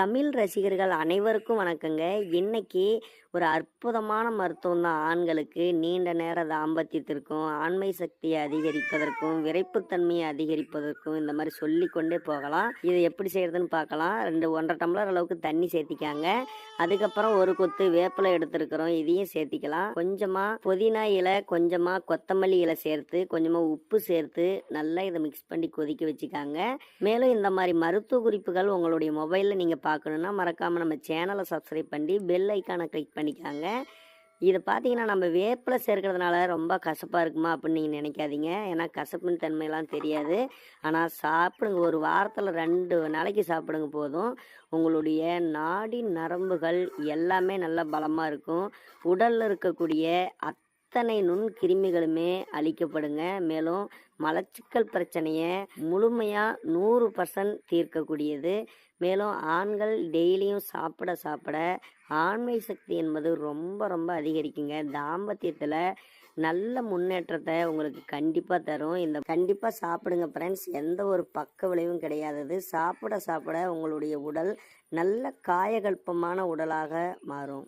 தமிழ் ரசிகர்கள் அனைவருக்கும் வணக்கங்க. இன்னைக்கு ஒரு அற்புதமான மருத்துவம் தான் ஆண்களுக்கு. நீண்ட நேர தாம்பத்தியத்திற்கும் ஆண்மை சக்தியை அதிகரிப்பதற்கும் விரைப்புத்தன்மையை அதிகரிப்பதற்கும் இந்த மாதிரி சொல்லிக்கொண்டே போகலாம். இதை எப்படி செய்யறதுன்னு பார்க்கலாம். ரெண்டு ஒன்றரை டம்ளர் அளவுக்கு தண்ணி சேர்த்திக்காங்க அதுக்கப்புறம் ஒரு கொத்து வேப்பிலை எடுத்திருக்கிறோம். இதையும் சேர்த்திக்கலாம். கொஞ்சமா புதினா இலை கொஞ்சமா கொத்தமல்லி இலை சேர்த்து கொஞ்சமா உப்பு சேர்த்து நல்லா இதை மிக்ஸ் பண்ணி கொதிக்க வச்சுக்காங்க. மேலும் இந்த மாதிரி மருத்துவ குறிப்புகள் உங்களுடைய மொபைலில் நீங்கள் பார்க்கணுன்னா மறக்காமல் நம்ம சேனலை சப்ஸ்கிரைப் பண்ணி பெல் ஐக்கானை கிளிக் பண்ணிக்காங்க. இதை பார்த்தீங்கன்னா நம்ம வேப்பிலை சேர்க்கறதுனால ரொம்ப கசப்பாக இருக்குமா அப்படின்னு நீங்கள் நினைக்காதீங்க. ஏன்னா கசப்புன்னு தன்மையெல்லாம் தெரியாது. ஆனால் சாப்பிடுங்க. ஒரு வாரத்தில் ரெண்டு நாளைக்கு சாப்பிடுங்க போதும். உங்களுடைய நாடி நரம்புகள் எல்லாமே நல்லா பலமாக இருக்கும். உடலில் இருக்கக்கூடிய அத்தனை நுண் கிருமிகளுமே அழிக்கப்படுங்க மேலும் மலச்சிக்கல் பிரச்சனையை முழுமையாக நூறு பர்சன்ட் தீர்க்கக்கூடியது. மேலும் ஆண்கள் டெய்லியும் சாப்பிட சாப்பிட ஆண்மை சக்தி என்பது ரொம்ப ரொம்ப அதிகரிக்குங்க. தாம்பத்தியத்தில் நல்ல முன்னேற்றத்தை உங்களுக்கு கண்டிப்பாக தரும். இந்த கண்டிப்பாக சாப்பிடுங்க ஃப்ரெண்ட்ஸ் எந்த ஒரு பக்க விளைவும் கிடையாதது. சாப்பிட சாப்பிட உங்களுடைய உடல் நல்ல காயகல்பமான உடலாக மாறும்.